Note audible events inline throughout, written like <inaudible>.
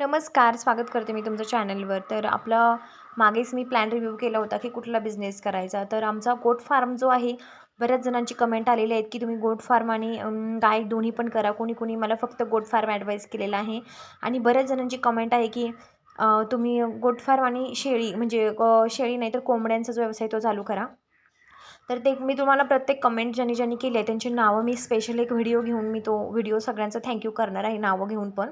नमस्कार स्वागत करते मी तुमच्या चॅनलवर तर आपलं मागेच मी प्लॅन रिव्ह्यू केला होता की कुठला बिझनेस करायचा. तर आमचा गोट फार्म जो आहे बऱ्याच जणांची कमेंट आलेली आहेत की तुम्ही गोट फार्म आणि गाय दोन्ही पण करा. कोणी कोणी मला फक्त गोट फार्म ॲडवाईस केलेला आहे. आणि बऱ्याच जणांची कमेंट आहे की तुम्ही गोट फार्म आणि शेळी म्हणजे शेळी नाही तर कोंबड्यांचा जो व्यवसाय तो चालू करा. तर ते मी तुम्हाला प्रत्येक कमेंट ज्यांनी ज्यांनी केली आहे त्यांची नावं मी स्पेशल एक व्हिडिओ घेऊन मी तो व्हिडिओ सगळ्यांचा थँक्यू करणार आहे नावं घेऊन पण.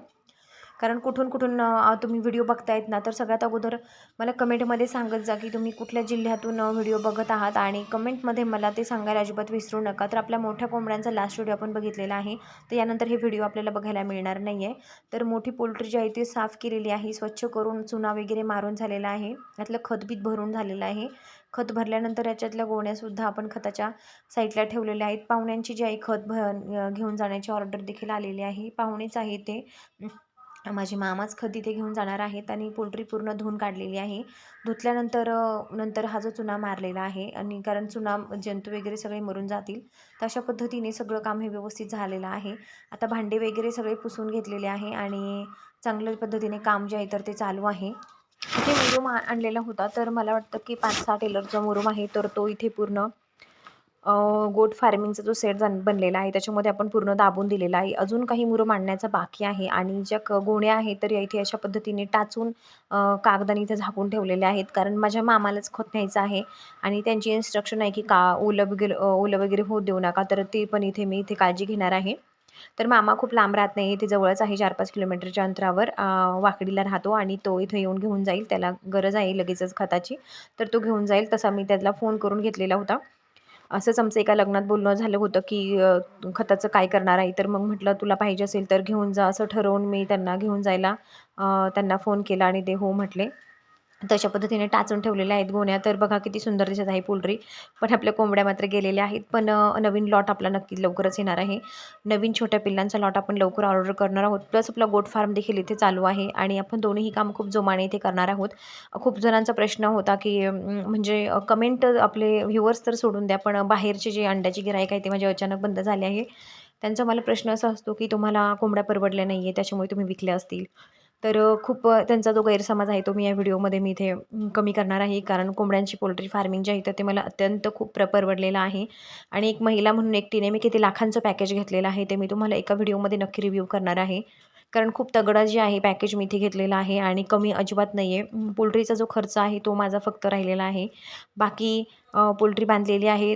कारण कुठून कुठून तुम्ही व्हिडिओ बघतायत ना तर सगळ्यात अगोदर मला कमेंटमध्ये सांगत जा की तुम्ही कुठल्या जिल्ह्यातून व्हिडिओ बघत आहात आणि कमेंटमध्ये मला ते सांगायला अजिबात विसरू नका. तर आपल्या मोठ्या कोंबड्यांचा लास्ट व्हिडिओ आपण बघितलेला आहे. तर यानंतर हे व्हिडिओ आपल्याला बघायला मिळणार नाही आहे तर मोठी पोल्ट्री जी आहे ती साफ केलेली आहे स्वच्छ करून चुना वगैरे मारून झालेला आहे. यातलं खतबीत भरून झालेलं आहे. खत भरल्यानंतर याच्यातल्या गोण्यासुद्धा आपण खताच्या साईडला ठेवलेल्या आहेत. पाहुण्यांची जी आहे खत भ घेऊन जाण्याची ऑर्डर देखील आलेली आहे. पाहुणेच आहे ते. माझे मामाच खत इथे घेऊन जाणार आहेत आणि पोल्ट्री पूर्ण धुवून काढलेली आहे. धुतल्यानंतर नंतर हा जो चुना मारलेला आहे आणि कारण चुना जंतू वगैरे सगळे मरून जातील तर अशा पद्धतीने सगळं काम हे व्यवस्थित झालेलं आहे. आता भांडे वगैरे सगळे पुसून घेतलेले आहे आणि चांगल्या पद्धतीने काम जे आहे तर ते चालू आहे. इथे मुरुम आ- आणलेला होता तर मला वाटतं की पाच सहा टेलरचा मुरुम आहे तर तो इथे पूर्ण गोट फार्मिंगचा जो सेट जाण बनलेला आहे त्याच्यामध्ये आपण पूर्ण दाबून दिलेला आहे. अजून काही मुरं मांडण्याचा बाकी आहे आणि ज्या क गोण्या आहेत तर या इथे अशा पद्धतीने टाचून कागदाने इथे झाकून ठेवलेल्या आहेत. कारण माझ्या मामालाच खत न्यायचं आहे आणि त्यांची इन्स्ट्रक्शन आहे की का ओलं वगैरे ओलं वगैरे होऊ देऊ नका तर ते पण इथे मी इथे काळजी घेणार आहे. तर मामा खूप लांब राहत नाही इथे जवळच आहे चार पाच किलोमीटरच्या अंतरावर. वाकडीला राहतो आणि तो इथं येऊन घेऊन जाईल त्याला गरज आहे लगेचच खताची. तर तो घेऊन जाईल तसा मी त्याला फोन करून घेतलेला होता. असंच आमचं एका लग्नात बोलणं झालं होतं की खताचं काय करणार आहे? तर मग म्हटलं तुला पाहिजे असेल तर घेऊन जा. असं ठरवून मी त्यांना घेऊन जायला त्यांना फोन केला आणि ते हो म्हटले. तशा पद्धतीने टाचून ठेवलेल्या आहेत गोण्या. तर बघा किती सुंदर दिसत आहे पोल्ट्री. पण आपल्या कोंबड्या मात्र गेलेल्या आहेत. पण नवीन लॉट आपला नक्की लवकरच येणार आहे. नवीन छोट्या पिल्लांचा लॉट आपण लवकर ऑर्डर करणार आहोत. प्लस आपला गोट फार्म देखील इथे चालू आहे आणि आपण दोन्हीही काम खूप जोमाने इथे करणार आहोत. खूप जणांचा प्रश्न होता की म्हणजे कमेंट आपले व्ह्युअर्स तर सोडून द्या पण बाहेरचे जे अंड्याची गिराईक आहे ते माझे अचानक बंद झाले आहे. त्यांचा मला प्रश्न असा असतो की तुम्हाला कोंबड्या परवडल्या नाही आहे त्याच्यामुळे तुम्ही विकल्या असतील. तर खूप त्यांचा जो गैरसमज आहे तो मी या व्हिडिओमध्ये मी इथे कमी करणार आहे. कारण कोंबड्यांची पोल्ट्री फार्मिंग जे आहे तर ते मला अत्यंत खूप प्र परवडलेलं आहे. आणि एक महिला म्हणून एकटीने मी किती लाखांचं पॅकेज घेतलेलं आहे ते मी तुम्हाला एका व्हिडिओमध्ये नक्की रिव्ह्यू करणार आहे. कारण खूप तगडा जे आहे पॅकेज मी इथे घेतलेलं आहे आणि कमी अजिबात नाही आहे पोल्ट्रीचा जो खर्च आहे तो माझा फक्त राहिलेला आहे. बाकी पोल्ट्री बांधलेली आहे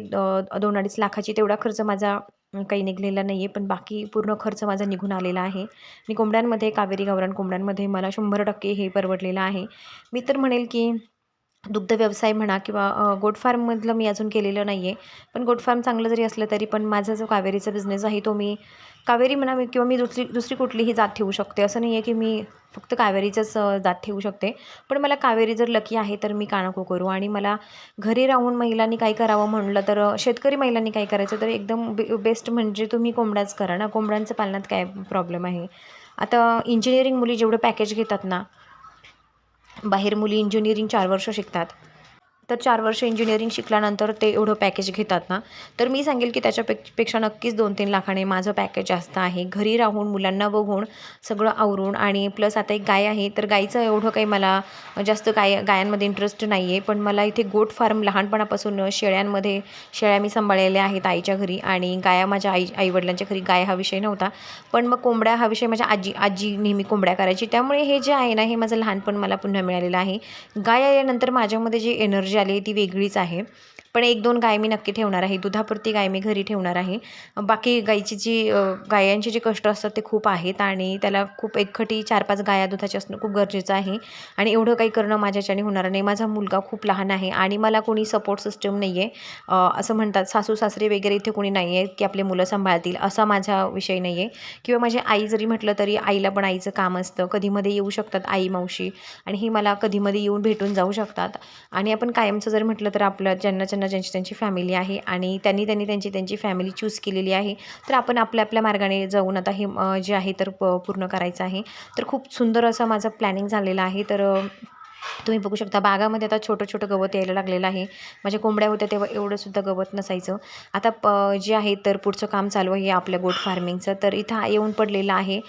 दोन अडीच लाखाची तेवढा खर्च माझा काही निघलेला नाही आहे पण बाकी पूर्ण खर्च माझा निघून आलेला आहे. आणि कोंबड्यांमध्ये कावेरी गावरान कोंबड्यांमध्ये मला शंभर टक्के हे परवडलेलं आहे. मी तर म्हणेल की दुग्ध व्यवसाय म्हणा किंवा गोट फार्ममधलं मी अजून केलेलं नाही आहे पण गोट फार्म चांगलं जरी असलं तरी पण माझा जो कावेरीचा बिझनेस आहे तो मी कावेरी म्हणा मी किंवा मी दुसरी दुसरी कुठलीही जात ठेवू शकते. असं नाही आहे की मी फक्त कावेरीचंच जात ठेवू शकते. पण मला कावेरी जर लकी आहे तर मी का नको करू. आणि मला घरी राहून महिलांनी काय करावं म्हणलं तर शेतकरी महिलांनी काय करायचं तर एकदम बे बेस्ट म्हणजे तुम्ही कोंबड्याच करा ना. कोंबड्यांचं पालनात काय प्रॉब्लेम आहे? आता इंजिनिअरिंग मुली जेवढं पॅकेज घेतात ना बाहेर मुली इंजिनिअरिंग चार वर्ष शिकतात. तर चार वर्ष इंजिनिअरिंग शिकल्यानंतर ते एवढं पॅकेज घेतात ना. तर मी सांगेल की त्याच्यापेक्षा पेक्षा नक्कीच दोन तीन लाखाने माझं पॅकेज जास्त आहे. घरी राहून मुलांना बघून सगळं आवरून आणि प्लस आता एक गाय आहे तर गायीचं एवढं काही मला जास्त गाय गायांमध्ये इंटरेस्ट नाही आहे पण मला इथे गोट फार्म लहानपणापासून शेळ्यांमध्ये शेळ्या मी सांभाळलेल्या आहेत आईच्या घरी आणि गाया माझ्या आई आईवडिलांच्या घरी गाय हा विषय नव्हता. पण मग कोंबड्या हा विषय माझ्या आजी आजी नेहमी कोंबड्या करायची. त्यामुळे हे जे आहे ना हे माझं लहानपण मला पुन्हा मिळालेलं आहे. गाय आल्यानंतर माझ्यामध्ये जी एनर्जी स्पॅनिश आहे ती वेगळीच आहे. पण एक दोन गाय मी नक्की ठेवणार आहे. दुधापुरती गाय मी घरी ठेवणार आहे. बाकी गायीची जी गायांचे जे कष्ट असतात ते खूप आहेत आणि त्याला खूप एकखटी चार पाच गाया दुधाची असणं खूप गरजेचं आहे. आणि एवढं काही करणं माझ्याच्याने होणार नाही. माझा मुलगा खूप लहान आहे आणि मला कोणी सपोर्ट सिस्टम नाही आहे असं म्हणतात सासू सासरे वगैरे इथे कोणी नाही आहे की आपले मुलं सांभाळतील असा माझा विषय नाही आहे किंवा माझी आई जरी म्हटलं तरी आईला पण आईचं काम असतं. कधीमध्ये येऊ शकतात आई मावशी आणि ही मला कधीमध्ये येऊन भेटून जाऊ शकतात. आणि आपण कायमचं जर म्हटलं तर आपलं ज्यांना ज्यांना ज्यांची त्यांची फॅमिली आहे आणि त्यांनी त्यांनी त्यांची त्यांची फॅमिली चूज केलेली आहे. तर आपण आपल्या आपल्या मार्गाने जाऊन आता हे जे आहे तर प पूर्ण करायचं आहे. तर खूप सुंदर असं माझं प्लॅनिंग झालेलं आहे. तर तुम्ही बघू शकता बागामध्ये आता छोटं छोटं गवत यायला लागलेलं आहे. माझ्या कोंबड्या होत्या तेव्हा एवढंसुद्धा गवत नसायचं. आता प जे आहे तर पुढचं काम चालू आहे आपल्या गोट फार्मिंगचं. तर इथं येऊन पडलेलं आहे.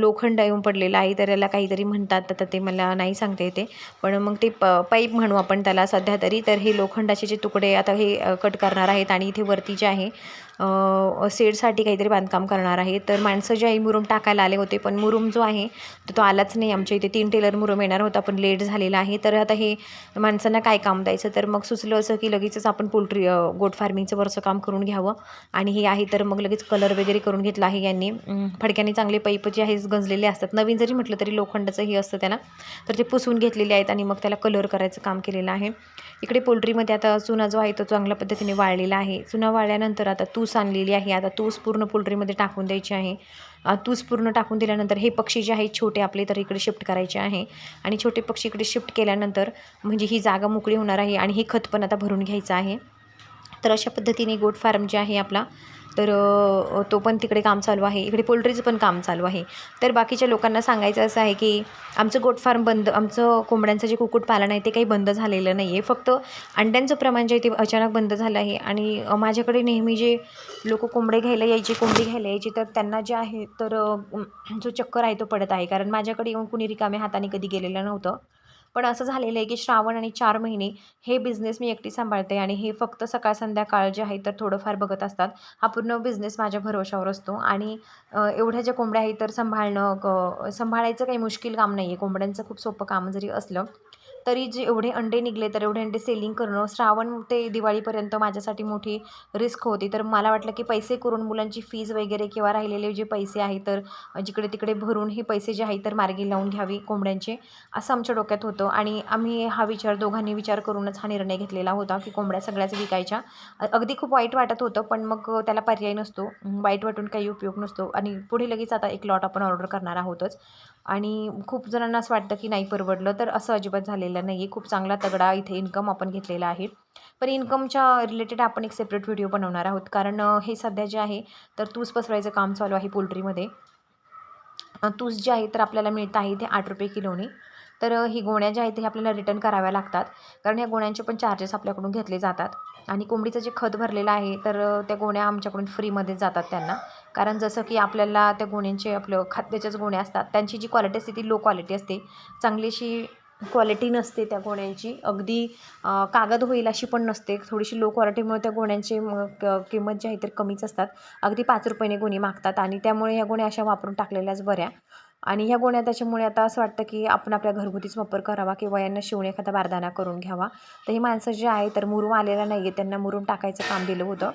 लोखंड येऊन पडलेलं आहे. तर याला काहीतरी म्हणतात. तर ते मला नाही सांगता येते. पण मग ते प पाईप म्हणू आपण त्याला सध्या तरी. तर हे लोखंडाचे जे तुकडे आता हे कट करणार आहेत आणि इथे वरती जे आहे शेडसाठी काहीतरी बांधकाम करणार आहे. तर माणसं जे आहे मुरुम टाकायला आले होते. पण मुरुम जो आहे तर तो आलाच नाही. आमच्या इथे तीन टेलर मुरुम येणार होता पण लेट झालेला आहे. तर आता हे माणसांना काय काम द्यायचं? तर मग सुचलं असं की लगेचच आपण पोल्ट्री गोट फार्मिंगचं वरचं काम करून घ्यावं. आणि हे आहे तर मग लगेच कलर वगैरे करून घेतला आहे यांनी. फडक्याने चांगले पैप जे आहे गंजलेले असतात. नवीन जरी म्हटलं तरी लोखंडाचं हे असतं त्याला. तर ते पुसून घेतलेले आहेत आणि मग त्याला कलर करायचं काम केलेलं आहे. इकडे पोल्ट्रीमध्ये आता चुना जो आहे तो चांगल्या पद्धतीने वाळलेला आहे. चुना वाळल्यानंतर आता तूस आणलेली आहे. आता तूस पूर्ण पोल्ट्रीमध्ये टाकून द्यायची आहे. तूस पूर्ण टाकून दिल्यानंतर हे पक्षी जे आहेत छोटे आपले तर इकडे शिफ्ट करायचे आहे. आणि छोटे पक्षी इकडे शिफ्ट केल्यानंतर म्हणजे ही जागा मोकळी होणार आहे आणि हे खत पण आता भरून घ्यायचं आहे. तर अशा पद्धतीने गोट फार्म जे आहे आपला तर तो पण तिकडे काम चालू आहे. इकडे पोल्ट्रीचं पण काम चालू आहे. तर बाकीच्या लोकांना सांगायचं असं आहे की आमचं गोट फार्म बंद आमचं कोंबड्यांचं जे कुक्कुटपालन आहे ते काही बंद झालेलं नाही आहे. फक्त अंड्यांचं प्रमाण जे आहे ते अचानक बंद झालं आहे. आणि माझ्याकडे नेहमी जे लोक कोंबडे घ्यायला यायचे कोंबडी घ्यायला यायची तर त्यांना जे आहे तर जो चक्कर आहे तो पडत आहे. कारण माझ्याकडे येऊन कुणी रिकाम्या हाताने कधी गेलेलं नव्हतं. पण असं झालेलं आहे की श्रावण आणि चार महिने हे बिझनेस मी एकटी सांभाळते आणि हे फक्त सकाळ संध्याकाळ जे आहे तर थोडंफार बघत असतात. हा पूर्ण बिझनेस माझ्या भरोशावर असतो आणि एवढ्या ज्या कोंबड्या आहेत तर सांभाळणं क सांभाळायचं काही मुश्किल काम नाही आहे कोंबड्यांचं खूप सोपं काम जरी असलं तरी जे एवढे अंडे निघले तर एवढे अंडे सेलिंग करणं श्रावण ते दिवाळीपर्यंत माझ्यासाठी मोठी रिस्क होती. तर मला वाटलं की पैसे करून मुलांची फीज वगैरे किंवा राहिलेले जे पैसे आहेत तर जिकडे तिकडे भरून हे पैसे जे आहेत तर मार्गी लावून घ्यावी कोंबड्यांचे असं आमच्या डोक्यात होतं. आणि आम्ही हा विचार दोघांनी विचार करूनच हा निर्णय घेतलेला होता की कोंबड्या सगळ्याच विकायच्या. अगदी खूप वाईट वाटत होतं पण मग त्याला पर्याय नसतो. वाईट वाटून काही उपयोग नसतो. आणि पुढे लगेच आता एक लॉट आपण ऑर्डर करणार आहोतच. आणि खूप जणांना असं वाटतं की नाही परवडलं तर असं अजिबात झालेलं नाही आहे खूप चांगला तगडा इथे इन्कम आपण घेतलेला आहे. पण इन्कमच्या रिलेटेड आपण एक सेपरेट व्हिडिओ बनवणार आहोत. कारण हे सध्या जे आहे तर तूस पसरवायचं काम चालू आहे पोल्ट्रीमध्ये. तूस जे आहे तर आपल्याला मिळत आहे ते आठ रुपये किलोनी. तर ही गोण्या ज्या आहेत ते आपल्याला रिटर्न कराव्या लागतात. कारण ह्या गोण्यांचे पण चार्जेस आपल्याकडून घेतले जातात. आणि कोंबडीचं जे खत भरलेलं आहे तर त्या गोण्या आमच्याकडून फ्रीमध्ये जातात त्यांना. कारण जसं की आपल्याला त्या गोण्यांचे आपलं खाद्याच्याच गोण्या असतात. त्यांची जी क्वालिटी असते ती लो क्वालिटी असते. चांगलीशी क्वालिटी नसते त्या गोण्यांची. अगदी कागद होईल अशी पण नसते. थोडीशी लो क्वालिटीमुळे त्या गोण्यांची क किंमत जी आहे तर कमीच असतात. अगदी पाच रुपयाने गोणी मागतात आणि त्यामुळे ह्या गोण्या अशा वापरून टाकलेल्याच बऱ्या. आणि ह्या गोण्या त्याच्यामुळे आता असं वाटतं की आपण आपल्या घरगुतीच वापर करावा किंवा यांना शिवणे एखादा बारदाना करून घ्यावा. तर ही माणसं जे आहे तर मुरून आलेला नाही आहे त्यांना मुरून टाकायचं काम दिलं होतं.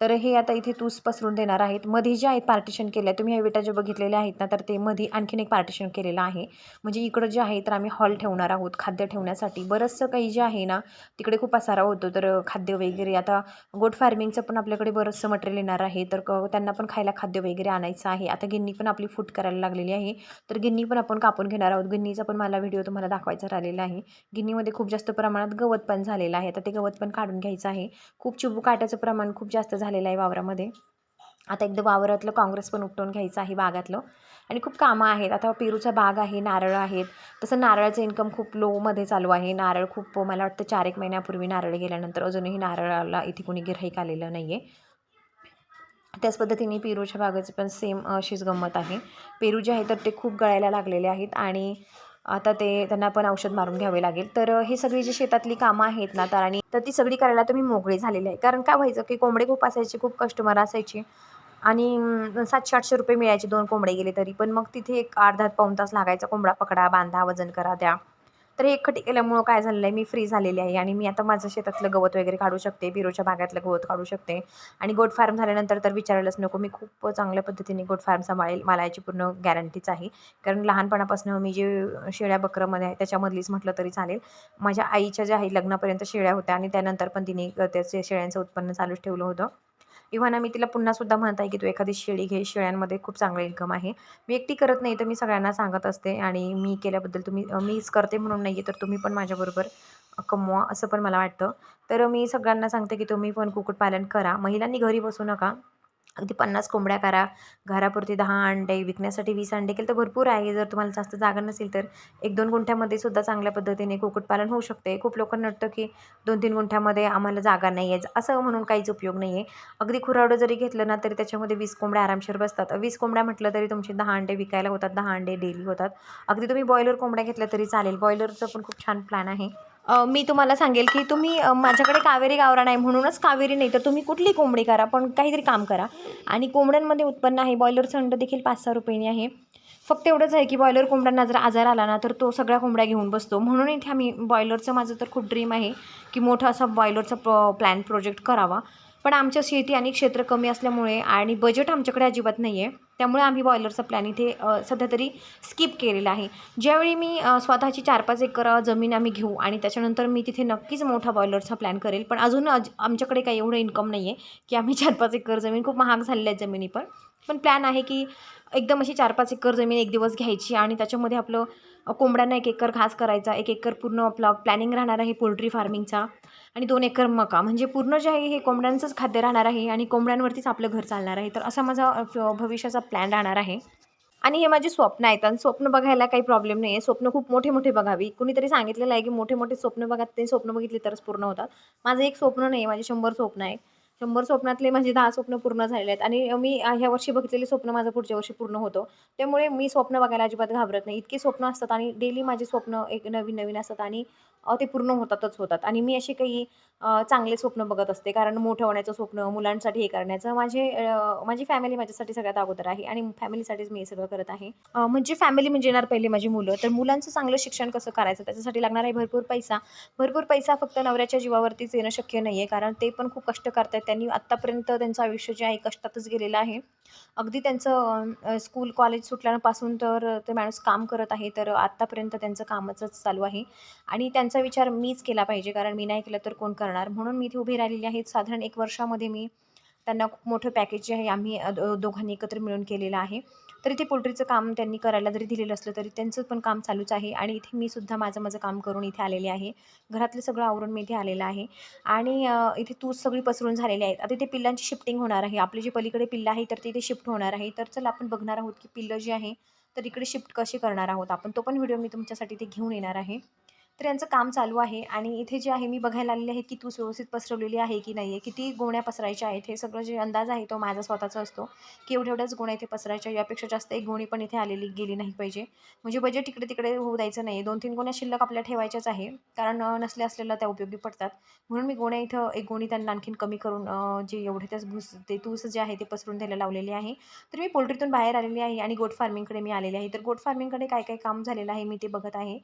तर हे आता इथे तूस पसरून देणार आहेत. मध्ये जे आहेत पार्टिशन केलं आहे तुम्ही हे विटा जे बघितलेले आहेत ना तर ते मध्ये आणखीन एक पार्टिशन केलेलं आहे. म्हणजे इकडं जे आहे तर आम्ही हॉल ठेवणार आहोत खाद्य ठेवण्यासाठी. बरंचसं काही जे आहे ना तिकडे खूप पसारा होतो. तर खाद्य वगैरे आता गोट फार्मिंगचं पण आपल्याकडे बरंचसं मटेरियल येणार आहे. तर क त्यांना पण खायला खाद्य वगैरे आणायचं आहे. आता गिन्नी पण आपली फूट करायला लागलेली आहे. तर गिन्नी पण आपण कापून घेणार आहोत. गिन्नीचा पण मला व्हिडिओ तुम्हाला दाखवायचा राहिलेला आहे. गिन्नीमध्ये खूप जास्त प्रमाणात गवत पण झालेलं आहे. तर ते गवत पण काढून घ्यायचं आहे. खूप चिबू काट्याचं प्रमाण खूप जास्त झालं झालेला आहे वावरामध्ये. आता एकदा वावरातलं काँग्रेस पण उपटून घ्यायचं आहे बागातलं. आणि खूप कामं आहेत. आता पेरूचा बाग आहे नारळ आहेत. तसं नारळाचं इन्कम खूप लोमध्ये चालू आहे. नारळ खूप मला वाटतं चार एक महिन्यापूर्वी नारळ गेल्यानंतर अजूनही नारळाला इथे कोणी गिऱ्हाईक आलेलं नाही आहे त्याच पद्धतीने पेरूच्या बागेचं पण सेम अशीच गंमत आहे. पेरू जे आहे तर ते खूप गळायला लागलेले आहेत. आणि आता ते त्यांना पण औषध मारून घ्यावे लागेल. तर हे सगळी जी शेतातली कामं आहेत ना तर आणि तर ती सगळी करायला तुम्ही मोकळे झालेले आहे. कारण काय व्हायचं की कोंबडे खूप असायचे खूप कस्टमर असायचे. आणि सातशे आठशे रुपये मिळायचे दोन कोंबडे गेले तरी. पण मग तिथे एक अर्धा पाऊण तास लागायचा कोंबडा पकडा बांधा वजन करा द्या. तर हे एकखटी केल्यामुळं काय झालेलं आहे मी फ्री झालेली आहे आणि मी आता माझं शेतातलं गवत वगैरे काढू शकते बिरोच्या भागातलं गवत काढू शकते. आणि गोट फार्म झाल्यानंतर तर विचारायलाच नको मी खूप चांगल्या पद्धतीने गोट फार्म सांभाळेल मला याची पूर्ण गॅरंटीच आहे. कारण लहानपणापासून मी जे शेळ्या बकरमध्ये आहे त्याच्यामधलीच म्हटलं तरी चालेल. माझ्या आईच्या ज्या आहे लग्नापर्यंत शेळ्या होत्या आणि त्यानंतर पण तिने त्याचे शेळ्यांचं उत्पन्न चालूच ठेवलं होतं. इव्हन मी तिला पुन्हा सुद्धा म्हणत आहे की तू एखादी शेळी घे शेळ्यांमध्ये खूप चांगलं इन्कम आहे. मी एकटी करत नाही तर मी सगळ्यांना सांगत असते आणि मी केल्याबद्दल तुम्ही मीच करते म्हणून नाही आहे तर तुम्ही पण माझ्याबरोबर कमवा असं पण मला वाटतं. तर मी सगळ्यांना सांगते की तुम्ही पण कुक्कुटपालन करा. महिलांनी घरी बसू नका. अगदी पन्नास कोंबड्या करा. घरापुरती दहा अंडे विकण्यासाठी वीस अंडे केलं तर भरपूर आहे. जर तुम्हाला जास्त जागा नसेल तर एक दोन गुंठ्यामध्ये सुद्धा चांगल्या पद्धतीने कुक्कुटपालन होऊ शकते. खूप लोकांना वाटतं की दोन तीन गुंठ्यामध्ये आम्हाला जागा नाही आहे. असं म्हणून काहीच उपयोग नाही आहे. अगदी खुरावडं जरी घेतलं ना तरी त्याच्यामध्ये वीस कोंबड्या आरामशीर बसतात. वीस कोंबड्या म्हटलं तरी तुमचे दहा अंडे विकायला होतात दहा अंडे डेली होतात. अगदी तुम्ही बॉयलर कोंबड्या घेतल्या तरी चालेल. बॉयलरचं पण खूप छान प्लॅन आहे. मी तुम्हाला सांगेल की तुम्ही माझ्याकडे कावेरी गावरा नाही म्हणूनच कावेरी नाही तर तुम्ही कुठली कोंबडी करा पण काहीतरी काम करा. आणि कोंबड्यांमध्ये उत्पन्न आहे बॉयलरचं अंडं देखील पाच सहा रुपयांनी आहे. फक्त एवढंच आहे की बॉयलर कोंबड्यांना जर आजार आला ना तर तो सगळ्या कोंबड्या घेऊन बसतो. म्हणून इथे आम्ही बॉयलरचं माझं तर खूप ड्रीम आहे की मोठा असा बॉयलरचा प्लॅन प्रोजेक्ट करावा. पण आमच्या शेती आणि क्षेत्र कमी असल्यामुळे आणि बजेट आमच्याकडे अजिबात नाही आहे त्यामुळे आम्ही बॉयलरचा प्लॅन इथे सध्या तरी स्किप केलेला आहे. ज्यावेळी मी स्वतःची चार पाच एकर जमीन आम्ही घेऊ आणि त्याच्यानंतर मी तिथे नक्कीच मोठा बॉयलरचा प्लॅन करेल. पण अजून अज आमच्याकडे काही एवढं इन्कम नाही आहे की आम्ही <laughs> चार पाच एकर जमीन खूप महाग झालेल्या आहेत जमिनी पण. पण प्लॅन आहे की एकदम अशी चार पाच एकर जमीन एक दिवस घ्यायची आणि त्याच्यामध्ये आपलं कोंबड्यांना एक एकर घास करायचा एक एकर पूर्ण आपला प्लॅनिंग राहणार आहे पोल्ट्री फार्मिंगचा आणि दोन एकर मका. म्हणजे पूर्ण जे आहे हे कोंबड्यांचंच खाद्य राहणार आहे आणि कोंबड्यांवरतीच आपलं घर चालणार आहे. तर असा माझा भविष्याचा प्लॅन राहणार आहे. आणि हे माझे स्वप्न आहेत आणि स्वप्न बघायला काही प्रॉब्लेम नाही आहे स्वप्न खूप मोठे मोठे बघावी. कुणीतरी सांगितलेलं आहे की मोठे मोठे स्वप्न बघा ते स्वप्न बघितले तरच पूर्ण होतात. माझं एक स्वप्न नाही माझे शंभर स्वप्न आहे शंभर स्वप्नातले माझे दहा स्वप्न पूर्ण झालेले आहेत आणि मी ह्या वर्षी बघितलेले स्वप्न माझं पुढच्या वर्षी पूर्ण होतं. त्यामुळे मी स्वप्न बघायला अजिबात घाबरत नाही. इतके स्वप्न असतात आणि डेली माझे स्वप्न एक नवीन नवीन असतात आणि ते पूर्ण होतातच होतात. आणि मी असे काही चांगले स्वप्न बघत असते. कारण मोठं होण्याचं स्वप्न मुलांसाठी हे करण्याचं माझे माझी फॅमिली माझ्यासाठी सगळ्यात अगोदर आहे. आणि फॅमिलीसाठीच मी हे सगळं करत आहे. म्हणजे फॅमिली म्हणजे येणार पहिले माझी मुलं. तर मुलांचं चांगलं शिक्षण कसं करायचं? त्याच्यासाठी लागणार आहे भरपूर पैसा. भरपूर पैसा फक्त नवऱ्याच्या जीवावरतीच येणं शक्य नाही आहे कारण ते पण खूप कष्ट करतात त्यांनी आत्तापर्यंत त्यांचं आयुष्य जे आहे कष्टातच गेलेलं आहे. अगदी त्यांचं स्कूल कॉलेज सुटल्यापासून तर ते माणूस काम करत आहे. तर आत्तापर्यंत त्यांचं कामच चालू आहे. आणि त्यां विचार मीच केला पाहिजे कारण मी नाही केलं तर कोण करणार? म्हणून मी इथे उभी राहिलेली आहे. साधारण एक वर्षामध्ये मी त्यांना खूप मोठं पॅकेज जे आहे आम्ही दो- दोघांनी एकत्र मिळून केलेलं आहे. तर इथे पोल्ट्रीचं काम त्यांनी करायला जरी दिलेलं असलं तरी त्यांचं पण काम चालूच आहे. आणि इथे मी सुद्धा माझं माझं काम करून इथे आलेले आहे. घरातलं सगळं आवरून मी इथे आलेलं आहे. आणि इथे तूच सगळी पसरून झालेली आहेत आता इथे पिल्लांची शिफ्टिंग होणार आहे. आपली जी पलीकडे पिल्लं आहे तर ते इथे शिफ्ट होणार आहे. तर चला आपण बघणार आहोत की पिल्लं जी आहे तर इकडे शिफ्ट कशी करणार आहोत आपण. तो पण व्हिडिओ मी तुमच्यासाठी ते घेऊन येणार आहे. तर यांचं काम चालू आहे आणि इथे जे आहे मी बघायला आलेली आहे की तूस व्यवस्थित पसरवलेली आहे की नाही आहे किती गोण्या पसरायच्या आहेत हे सगळं जे अंदाज आहे तो माझा स्वतःचा असतो की एवढ्या एवढ्याच गोण्या इथे पसरायच्या यापेक्षा जास्त एक गोणी पण इथे आलेली गेली नाही पाहिजे. म्हणजे बजेट इकडे तिकडे होऊ द्यायचं नाही दोन तीन गोण्या शिल्लक आपल्या ठेवायच्याच आहे कारण नसल्या असलेल्या त्या उपयोगी पडतात. म्हणून मी गोण्या इथं एक गोणी त्यांना आणखीन कमी करून जे एवढे त्याच भूस ते तूस जे आहे ते पसरून द्यायला लावलेले आहे. तर मी पोल्ट्रीतून बाहेर आलेली आहे आणि गोट फार्मिंगकडे मी आलेले आहे. तर गोट फार्मिंगकडे काय काय काम झालेलं आहे मी ते बघत आहे.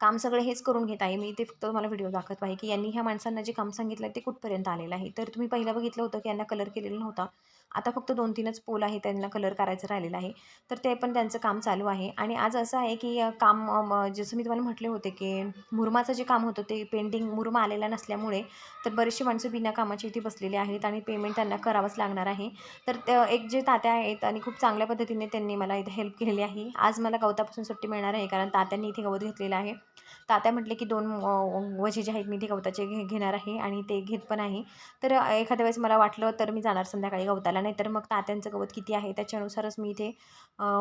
काम सगळं हेच करून घेत आहे. मी ते फक्त तुम्हाला व्हिडिओ दाखवत आहे की यांनी ह्या माणसांना जे काम सांगितलं आहे ते कुठपर्यंत आलेलं आहे. तर तुम्ही पहिलं बघितलं होतं की यांना कलर केलेला नव्हता. आता फक्त दोन तीनच पोल आहे त्यांना कलर करायचं राहिलेलं आहे. तर ते पण त्यांचं काम चालू आहे. आणि आज असं आहे की काम म, जसं मी तुम्हाला म्हटले होते की मुरमाचं जे काम होतं ते पेंटिंग मुरमा आलेला नसल्यामुळे तर बरेचसे माणसं बिना कामाची इथे बसलेले आहेत आणि पेमेंट त्यांना करावंच लागणार आहे. तर एक जे तात्या आहेत आणि खूप चांगल्या पद्धतीने त्यांनी मला इथे हेल्प केलेली आहे. आज मला गवतापासून सुट्टी मिळणार आहे कारण तात्यांनी इथे गवत घेतलेलं आहे. तात्या म्हटले की दोन वजे जे आहेत मी ते गवताचे घे घेणार आहे आणि ते घेत पण आहे. तर एखाद्या वेळेस मला वाटलं तर मी जाणार संध्याकाळी गवताला. नाही नाहीतर मग तात्यांचं गवत किती आहे त्याच्यानुसारच मी इथे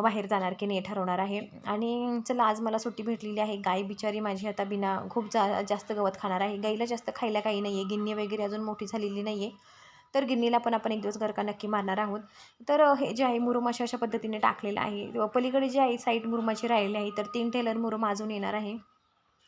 बाहेर जाणार की नाही ठरवणार आहे. आणि चला आज मला सुट्टी भेटलेली आहे. गाय बिचारी माझी आता बिना खूप जा जास्त गवत खाणार आहे. गाईला जास्त खायला काही नाही आहे गिन्नी वगैरे अजून मोठी झालेली नाही आहे तर गिन्नीला पण आपण एक दिवस गरका नक्की मारणार आहोत. तर हे जे आहे मुरुमाशी अशा पद्धतीने टाकलेलं आहे. पलीकडे जे आहे साईड मुरुमाची राहिली आहे तर तीन टेलर मुरुम अजून येणार आहे.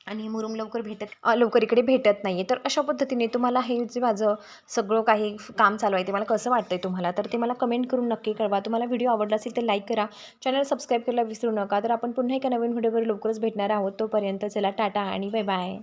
आणि मुरुम लवकर भेटत लवकर इकडे भेटत नाही आहे तर अशा पद्धतीने तुम्हाला हे जे माझं सगळं काही काम चालू आहे ते मला कसं वाटतं आहे तुम्हाला तर ते मला कमेंट करून नक्की कळवा. तुम्हाला व्हिडिओ आवडला असेल तर लाईक करा. चॅनल सबस्क्राईब करायला विसरू नका. तर आपण पुन्हा एका नवीन व्हिडिओवर लवकरच भेटणार आहोत. तोपर्यंत चला टाटा आणि बाय बाय